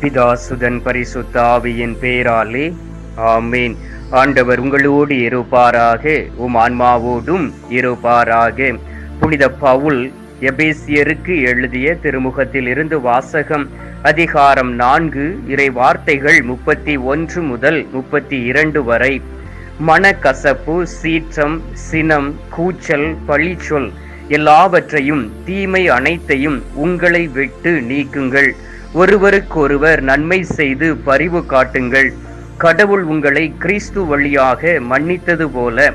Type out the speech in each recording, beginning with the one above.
பிதாசுதன் பரிசுத்த ஆவியின் பேராலே ஆமீன். ஆண்டவர் உங்களோடு இருப்பாராக உம் ஆன்மாவோடும் இருப்பாராக. புனித பவுல் எபேசியருக்கு எழுதிய திருமுகத்தில் இருந்து வாசகம் அதிகாரம் நான்கு இறை வார்த்தைகள் முப்பத்தி ஒன்று முதல் முப்பத்தி இரண்டு வரை. மனக்கசப்பு சீற்றம் சினம் கூச்சல் பழிச்சொல் எல்லாவற்றையும் தீமை அனைத்தையும் உங்களை விட்டு நீக்குங்கள். ஒருவருக்கொருவர் நன்மை செய்து பரிவு காட்டுங்கள். கடவுள் உங்களை கிறிஸ்து வழியாக மன்னித்தது போல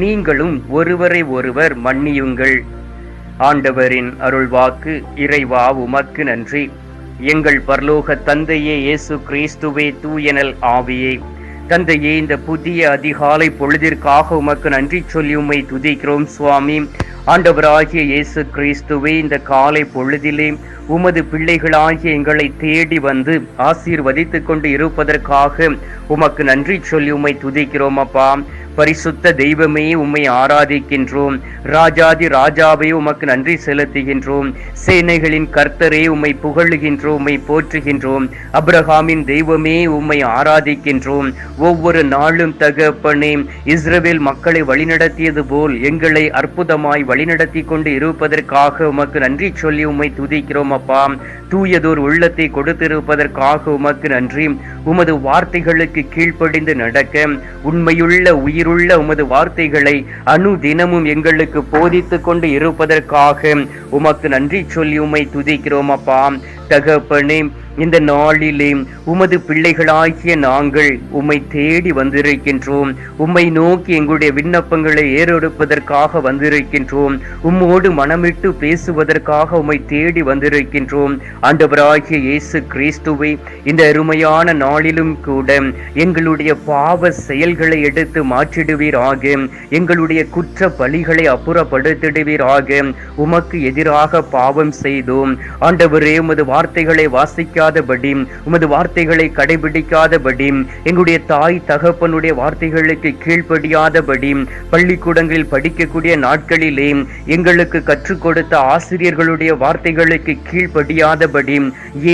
நீங்களும் ஒருவரை ஒருவர் மன்னியுங்கள். ஆண்டவரின் அருள்வாக்கு இறைவா உமக்கு நன்றி. எங்கள் பரலோக தந்தையே இயேசு கிறிஸ்துவே தூயனல் ஆவியே. தந்தையே இந்த புதிய அதிகாலை பொழுதிற்காக உமக்கு நன்றி சொல்லி உம்மை துதிக்கிறோம் சுவாமி. ஆண்டவராகிய இயேசு கிறிஸ்துவே இந்த காலை பொழுதிலே உமது பிள்ளைகளாகிய எங்களை தேடி வந்து ஆசீர்வதித்து கொண்டு இருப்பதற்காக உமக்கு நன்றி சொல்லி உம்மை துதிக்கிறோம் அப்பா. பரிசுத்த தெய்வமே உம்மை ஆராதிக்கின்றோம். ராஜாதி ராஜாவே உமக்கு நன்றி செலுத்துகின்றோம். சேனைகளின் கர்த்தரே உம்மை புகழுகின்றோம் உம்மை போற்றுகின்றோம். அப்ரஹாமின் தெய்வமே உம்மை ஆராதிக்கின்றோம். ஒவ்வொரு நாளும் தகப்பனே இஸ்ரேல் மக்களை வழிநடத்தியது போல் எங்களை அற்புதமாய் வழிநடத்தி கொண்டு இருப்பதற்காக உமக்கு நன்றி சொல்லி உம்மை துதிக்கிறோம் அப்பா தூயதோர் உள்ளத்தை கொடுத்திருப்பதற்காக உமக்கு நன்றி. உமது வார்த்தைகளுக்கு கீழ்ப்படிந்து நடக்க. உண்மையுள்ள உயிருள்ள உமது வார்த்தைகளை அணு தினமும் எங்களுக்கு போதித்து கொண்டு இருப்பதற்காக உமக்கு நன்றி சொல்லி உமை துதிக்கிறோம் அப்பா. தகப்பனே இந்த நாளிலே உமது பிள்ளைகளாகிய நாங்கள் உம்மை தேடி வந்திருக்கின்றோம். உம்மை நோக்கி எங்களுடைய விண்ணப்பங்களை ஏறெடுப்பதற்காக வந்திருக்கின்றோம். உம்மோடு மனமிட்டு பேசுவதற்காக உம்மை தேடி வந்திருக்கின்றோம். ஆண்டவராகிய இயேசு கிறிஸ்துவை இந்த அருமையான நாளிலும் கூட எங்களுடைய பாவ செயல்களை எடுத்து மாற்றிடுவீராக. எங்களுடைய குற்ற பலிகளை அப்புறப்படுத்திடுவீராக. உமக்கு எதிராக பாவம் செய்தோம். ஆண்டவரே உமது வார்த்தைகளை வாசிக்க வாசிக்காதபடி உமது வார்த்தைகளை கடைபிடிக்காதபடி எங்களுடைய தாய் தகப்பனுடைய வார்த்தைகளுக்கு கீழ்ப்படியாதபடி பள்ளிக்கூடங்களில் படிக்கக்கூடிய நாட்களிலே எங்களுக்கு கற்றுக் கொடுத்த ஆசிரியர்களுடைய வார்த்தைகளுக்கு கீழ்ப்படியாதபடி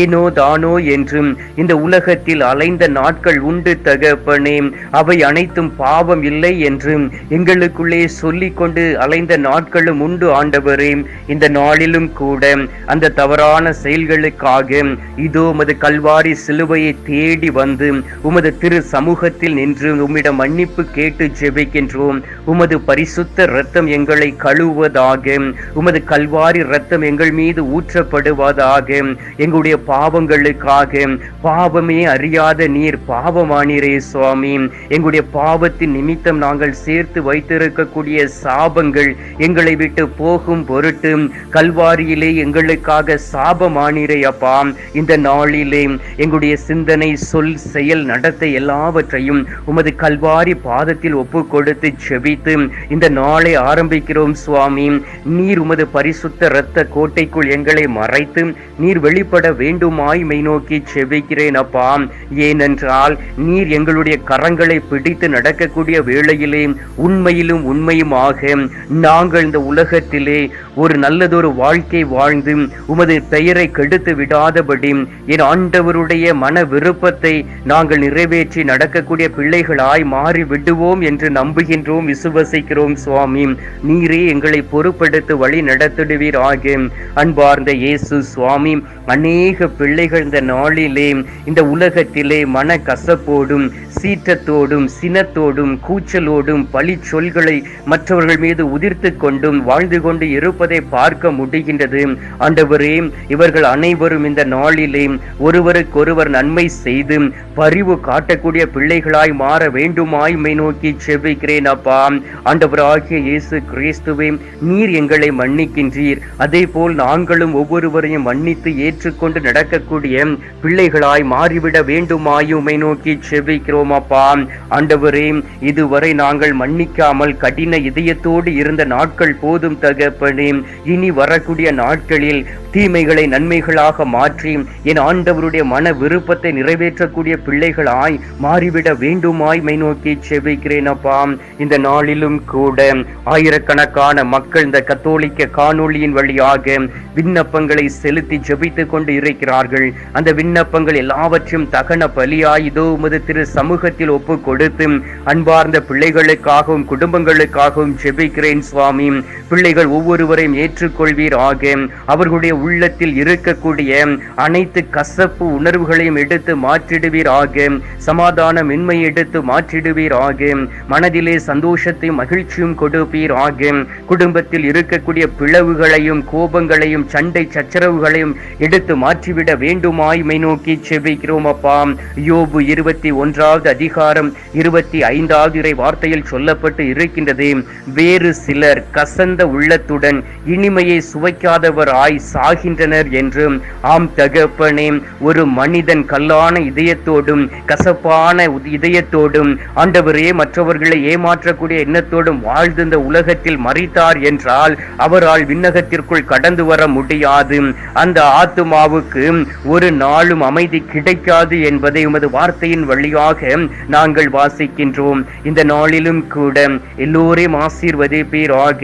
ஏனோ தானோ என்றும் இந்த உலகத்தில் அலைந்த நாட்கள் உண்டு தகப்பனே அவை அனைத்தும் பாவம் இல்லை என்றும் எங்களுக்குள்ளே சொல்லிக்கொண்டு அலைந்த நாட்களும் உண்டு ஆண்டவரே. இந்த நாளிலும் கூட அந்த தவறான செயல்களுக்காக இது இதோ உமது கல்வாரி சிலுவையை தேடி வந்து உமது திரு சமூகத்தில் நின்று உம்மிடம் மன்னிப்பு கேட்டு ஜெபிக்கின்றோம். உமது பரிசுத்த இரத்தம் எங்களை கழுவுவதாக உமது கல்வாரி இரத்தம் எங்கள் மீது ஊற்றப்படுவதாக எங்களுடைய பாவங்களுக்காக பாவமே அறியாத நீர் பாவமானீரே சுவாமி. எங்களுடைய பாவத்தின் நிமித்தம் நாங்கள் சேர்த்து வைத்திருக்கக்கூடிய சாபங்கள் எங்களை விட்டு போகும் பொருட்டு கல்வாரியிலே எங்களுக்காக சாபமானீரே அப்பா. இந்த நாளிலே எங்களுடைய சிந்தனை சொல் செயல் நடத்தை எல்லாவற்றையும் உமது கல்வாரி பாதத்தில் ஒப்பு கொடுத்து செபித்து இந்த நாளை ஆரம்பிக்கிறோம் சுவாமி. நீர் உமது பரிசுத்த இரத்த கோட்டைக்குள் எங்களை மறைத்து நீர் வெளிப்பட வேண்டுமாய் மெய் நோக்கி செபிக்கிறேன் அப்பா. ஏனென்றால் நீர் எங்களுடைய கரங்களை பிடித்து நடக்கக்கூடிய வேளையிலே உண்மையிலும் உண்மையுமாக நாங்கள் இந்த உலகத்திலே ஒரு நல்லதொரு வாழ்க்கை வாழ்ந்து உமது பெயரை கெடுத்து விடாதபடி என் ஆண்டவருடைய மன விருப்பத்தை நாங்கள் நிறைவேற்றி நடக்கக்கூடிய பிள்ளைகளாய் மாறி விடுவோம் என்று நம்புகின்றோம் விசுவசிக்கிறோம் சுவாமி. நீரே எங்களை பொறுப்படுத்தி வழி நடத்திடுவீர் ஆகும் அன்பார்ந்த இயேசு சுவாமி அநேக பிள்ளைகள் இந்த நாளிலே இந்த உலகத்திலே மன கசப்போடும் சீற்றத்தோடும் சினத்தோடும் கூச்சலோடும் பழி சொல்களை மற்றவர்கள் மீது உதிர்த்து கொண்டும் வாழ்ந்து கொண்டு இருப்பதை பார்க்க முடிகின்றது. ஆண்டவரே இவர்கள் அனைவரும் இந்த நாளிலே ஒருவருக்கொருவர் நன்மை செய்து பரிவு காட்டக்கூடிய பிள்ளைகளாய் மாற வேண்டுமாய் மை நோக்கி செவிக்கிறேன் அப்பா. ஆண்டவராகிய இயேசு கிறிஸ்துவே நீர் எங்களை மன்னிக்கின்றீர். அதே போல் நாங்களும் ஒவ்வொருவரையும் மன்னித்து ஏற்றுக்கொண்டு நடக்கக்கூடிய பிள்ளைகளாய் மாறிவிட வேண்டுமாயுமை நோக்கி செவிக்கிறோம் அப்பா. ஆண்டவரே இதுவரை நாங்கள் மன்னிக்காமல் கடின இதயத்தோடு இருந்த நாட்கள் போதும் தகப்பனே. இனி வரக்கூடிய நாட்களில் தீமைகளை நன்மைகளாக மாற்றி என் ஆண்டவருடைய மன விருப்பத்தை நிறைவேற்றக்கூடிய பிள்ளைகளாய் மாறிவிட வேண்டுமாய் மை நோக்கி செவிக்கிறேன் அப்பா. இந்த நாளிலும் கூட ஆயிரக்கணக்கான மக்கள் இந்த கத்தோலிக்க காணொளியின் வழியாக விண்ணப்பங்களை செலுத்தி ஜெபித்து கொண்டு இருக்கிறார்கள். அந்த விண்ணப்பங்கள் எல்லாவற்றையும் தகன பலியாய் இதோ உமது திரு சமூகத்தில் ஒப்பு கொடுத்து அன்பார்ந்த பிள்ளைகளுக்காகவும் குடும்பங்களுக்காகவும் ஜெபிக்கிறேன் சுவாமி. பிள்ளைகள் ஒவ்வொருவரையும் ஏற்றுக்கொள்வீராக. அவர்களுடைய உள்ளத்தில் இருக்கக்கூடிய அனைத்து கசப்பு உணர்வுகளையும் எடுத்து மாற்றிடுவீராக. சமாதான மின்மை எடுத்து மாற்றிடுவீர் ஆகும் மனதிலே சந்தோஷத்தையும் மகிழ்ச்சியும் கொடுப்பீர் ஆகும் குடும்பத்தில் இருக்கக்கூடிய பிளவுகளையும் கோபங்களையும் சண்டை சச்சரவுகளையும் எடுத்து மாற்றிவிட வேண்டுமாய் மை நோக்கி செவிக்கிறோம் அப்பா. யோபு இருபத்தி ஒன்றாவது அதிகாரம் இருபத்தி ஐந்தாவது இறை வார்த்தையில் சொல்லப்பட்டு இருக்கின்றது. வேறு சிலர் கசந்த உள்ளத்துடன் இனிமையை சுவைக்காதவராய் சாகின்றனர் என்று. ஆம் தகப்பனே ஒரு மனிதன் கல்லான இதயத்தோடும் கசப்பான இதயத்தோடும் ஆண்டவரே மற்றவர்களை ஏமாற்றக்கூடிய எண்ணத்தோடும் வாழ்ந்து இந்த உலகத்தில் மறித்தார் என்றால் அவரால் விண்ணகத்திற்குள் கடந்து வர முடியாது. அந்த ஆத்துமாவுக்கு ஒரு நாளும் அமைதி கிடைக்காது என்பதை உமது வார்த்தையின் வழியாக நாங்கள் வாசிக்கின்றோம். இந்த நாளிலும் கூட எல்லோரையும் ஆசீர்வதிப்பீராக.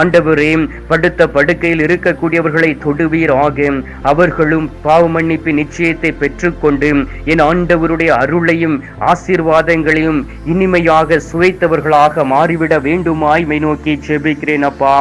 ஆண்டவரே படுத்த படுக்கையில் இருக்கக்கூடியவர்களை தொடுவீராக. அவர்களும் பாவமன் மன்னிப்பு நிச்சயத்தை பெற்றுக்கொண்டு என் ஆண்டவருடைய அருளையும் ஆசீர்வாதங்களையும் இனிமையாக சுவைத்தவர்களாக மாறிவிட வேண்டுமாய் மை நோக்கி செபிக்கிறேன் அப்பா.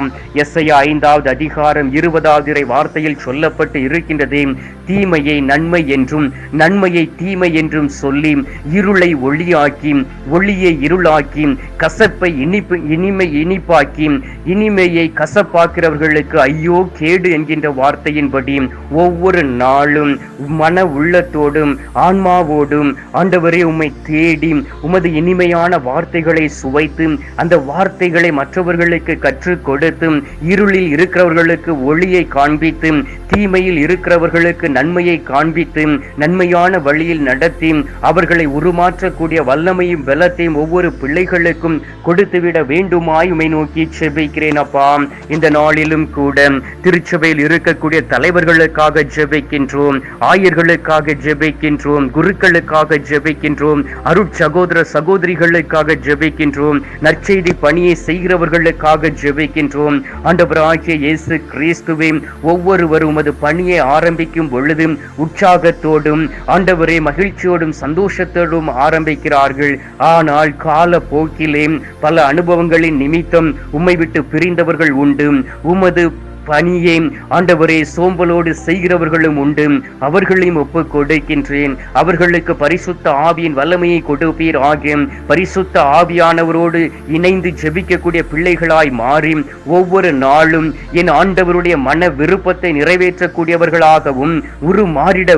எஸ்ஐயா ஐந்தாவது அதிகாரம் இருபதாவது இறை வார்த்தையில் சொல்லப்பட்டு இருக்கின்றது. தீமையை நன்மை என்றும் நன்மையை தீமை என்றும் சொல்லி இருளை ஒளியாக்கி ஒளியை இருளாக்கி கசப்பை இனிப்பு இனிமை இனிப்பாக்கி இனிமையை கசப்பாக்கிறவர்களுக்கு ஐயோ கேடு என்கின்ற வார்த்தையின்படி ஒவ்வொரு நாளும் மன உள்ளத்தோடும் ஆன்மாவோடும் ஆண்டவரே உம்மை தேடி உமது இனிமையான வார்த்தைகளை சுவைத்து அந்த வார்த்தைகளை மற்றவர்களுக்கு கற்றுக் கொடுத்து இருளில் இருக்கிறவர்களுக்கு ஒளியை காண்பித்து தீமையில் இருக்கிறவர்களுக்கு நன்மையை காண்பித்து நன்மையான வழியில் நடத்தி அவர்களை உருமாற்றக்கூடிய வல்லமையும் பலத்தையும் ஒவ்வொரு பிள்ளைகளுக்கும் கொடுத்துவிட வேண்டுமாய் உமை நோக்கி செபிக்கிறேன் அப்பா. இந்த நாளிலும் கூட திருச்சபையில் இருக்கக்கூடிய தலைவர்களுக்காக ஜெபிக்கின்றோம். ஆயர்களுக்காக ஜெபிக்கின்றோம் குருக்களுக்காக ஜெபிக்கின்றோம் அருட்சகோதர சகோதரிகளுக்காக ஜெபிக்கின்றோம் நற்செய்தி பணியை செய்கிறவர்களுக்காக ஜெபிக்கின்றோம். ஆண்டவராகிய இயேசு கிறிஸ்துவே ஒவ்வொருவரும் உமது பணியை ஆரம்பிக்கும் பொழுது உற்சாகத்தோடும் ஆண்டவரே மகிழ்ச்சியோடும் சந்தோஷத்தோடும் ஆரம்பிக்கிறார்கள். ஆனால் கால போக்கிலே பல அனுபவங்களின் நிமித்தம் உம்மை விட்டு பிரிந்தவர்கள் உண்டு. உமது பணியை ஆண்டவரே சோம்பலோடு செய்கிறவர்களும் உண்டு. அவர்களையும் ஒப்பு கொடுக்கின்றேன் அவர்களுக்கு பரிசுத்த ஆவியின் வல்லமையை கொடுப்பீர் ஆகிய பரிசுத்த ஆவியானவரோடு இணைந்து ஜெபிக்கக்கூடிய பிள்ளைகளாய் மாறி ஒவ்வொரு நாளும் என் ஆண்டவருடைய மன விருப்பத்தை நிறைவேற்றக்கூடியவர்களாகவும் உரு மாறிட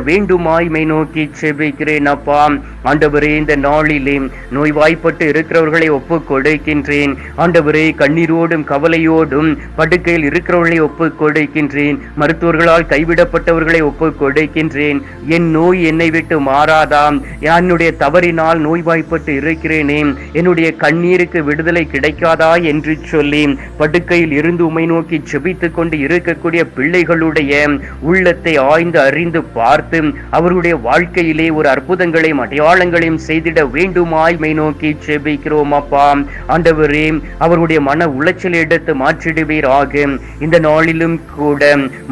நோக்கி செபிக்கிறேன் அப்பா. ஆண்டவரே இந்த நாளிலே நோய்வாய்ப்பட்டு இருக்கிறவர்களை ஒப்புக் கொடுக்கின்றேன் ஆண்டவரே கண்ணீரோடும் கவலையோடும் படுக்கையில் இருக்கிறவர்களை ஒப்புக் கொடுக்கின்றேன். மருத்துவர்களால் கைவிடப்பட்டவர்களை ஒப்புக் கொடுக்கின்றேன். என் நோய் என்னை விட்டு மாறாதாம். என்னுடைய தவறினால் நோய்வாய்ப்பட்டு இருக்கிறேனே. என்னுடைய கண்ணீருக்கு விடுதலை கிடைக்காதா என்று சொல்லி படுக்கையில் இருந்து உமை நோக்கி செபித்து கொண்டு இருக்கக்கூடிய பிள்ளைகளுடைய உள்ளத்தை ஆய்ந்து அறிந்து பார்த்து அவருடைய வாழ்க்கையிலே ஒரு அற்புதங்களையும் அடையாளங்களையும் செய்திட வேண்டுமாய் மை நோக்கி செபிக்கிறோம் அப்பா. ஆண்டவரே அவருடைய மன உளைச்சல் எடுத்து மாற்றிடுவீராக. இந்த நாள் நாளிலும் கூட.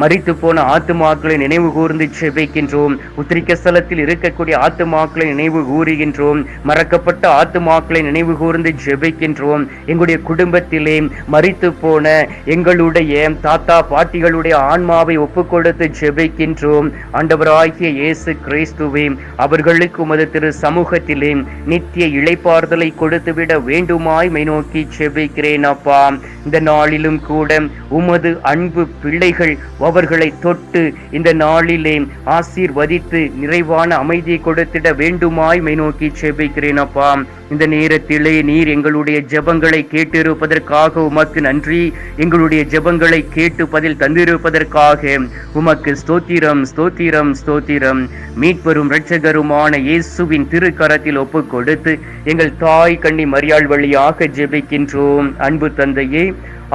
மறித்து போன ஆத்துமாக்களை நினைவு கூர்ந்து செபிக்கின்றோம். உத்திரிக்க ஸ்தலத்தில் இருக்கக்கூடிய ஆத்துமாக்களை நினைவு கூறுகின்றோம். மறக்கப்பட்ட ஆத்துமாக்களை நினைவு கூர்ந்து ஜெபிக்கின்றோம் எங்களுடைய குடும்பத்திலே மறித்து போன எங்களுடைய தாத்தா பாட்டிகளுடைய ஆன்மாவை ஒப்புக்கொடுத்து ஜெபிக்கின்றோம் ஆண்டவராகிய இயேசு கிறிஸ்துவே அவர்களுக்கு உமது திரு சமூகத்திலே நித்திய இழைப்பார்தலை கொடுத்துவிட வேண்டுமாய் மை நோக்கி செபிக்கிறேன் அப்பா. இந்த நாளிலும் கூட உமது அன் அன்பு பிள்ளைகள் அவர்களை தொட்டு இந்த நாளிலே ஆசீர்வதித்து நிறைவான அமைதியை கொடுத்திட வேண்டுமாய் மை நோக்கி செபிக்கிறேன் அப்பா. இந்த நேரத்திலே நீர் எங்களுடைய ஜெபங்களை கேட்டிருப்பதற்காக உமக்கு நன்றி. எங்களுடைய ஜெபங்களை கேட்டு பதில் தந்திருப்பதற்காக உமக்கு ஸ்தோத்திரம் ஸ்தோத்திரம் ஸ்தோத்திரம். மீட்பெரும் இரட்சகருமான இயேசுவின் திருக்கரத்தில் ஒப்பு கொடுத்து எங்கள் தாய் கண்ணி மரியாள் வழியாக ஜெபிக்கின்றோம். அன்பு தந்தையே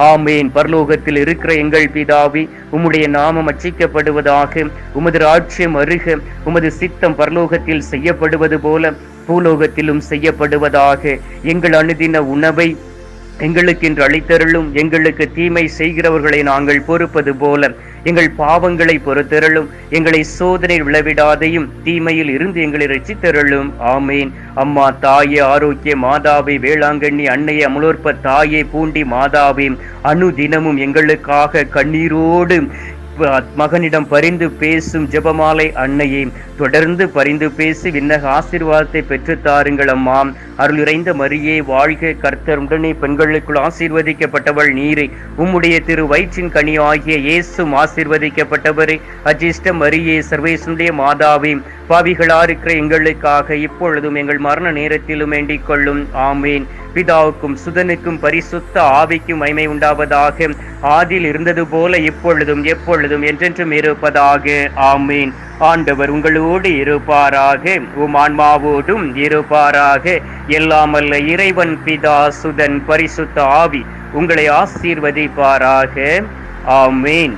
ஆமேன். பரலோகத்தில் இருக்கிற எங்கள் பிதாவி உம்முடைய நாமம் அச்சிக்கப்படுவதாக உமது ராட்சியம் அருக உமது சித்தம் பரலோகத்தில் செய்யப்படுவது போல பூலோகத்திலும் செய்யப்படுவதாக எங்கள் அணுதின உணவை எங்களுக்கு இன்று அளித்தருளும் எங்களுக்கு தீமை செய்கிறவர்களை நாங்கள் பொறுப்பது போல. எங்கள் பாவங்களை பொறுத்தருளும் எங்களை சோதனை விளவிடாதையும் தீமையில் இருந்து எங்களை ரசித்தருளும் ஆமேன். அம்மா தாயே ஆரோக்கிய மாதாவே வேளாங்கண்ணி அன்னைய அமலோற்ப தாயே பூண்டி மாதாவே அணு தினமும் எங்களுக்காக கண்ணீரோடு மகனிடம் பரிந்து பேசும் ஜெபமாலை அன்னையே தொடர்ந்து பரிந்து பேசி விண்ணக ஆசீர்வாதத்தை பெற்றுத்தாருங்கள் அம்மா. அருள் இறைந்த மரியே வாழ்க கர்த்தர் உடனே பெண்களுக்குள் ஆசீர்வதிக்கப்பட்டவள் நீரே. உம்முடைய திரு வயிற்றின் கனி ஆகிய இயேசும் ஆசீர்வதிக்கப்பட்டவரே. அஜிஷ்ட மரியே சர்வேசுடைய மாதாவே பாவிகளா இருக்கிற எங்களுக்காக இப்பொழுதும் எங்கள் மரண நேரத்திலும் வேண்டிக் கொள்ளும். ஆமேன். பிதாவுக்கும் சுதனுக்கும் பரிசுத்த ஆவிக்கும் மைமை உண்டாவதாக. ஆதில் இருந்தது போல இப்பொழுதும் எப்பொழுதும் என்றென்றும் இருப்பதாக. ஆமீன். ஆண்டவர் உங்களோடு இருப்பாராக. உம் ஆன்மாவோடும் இருப்பாராக. எல்லாமல்ல இறைவன் பிதா சுதன் பரிசுத்த ஆவி உங்களை ஆசீர்வதிப்பாராக. ஆமீன்.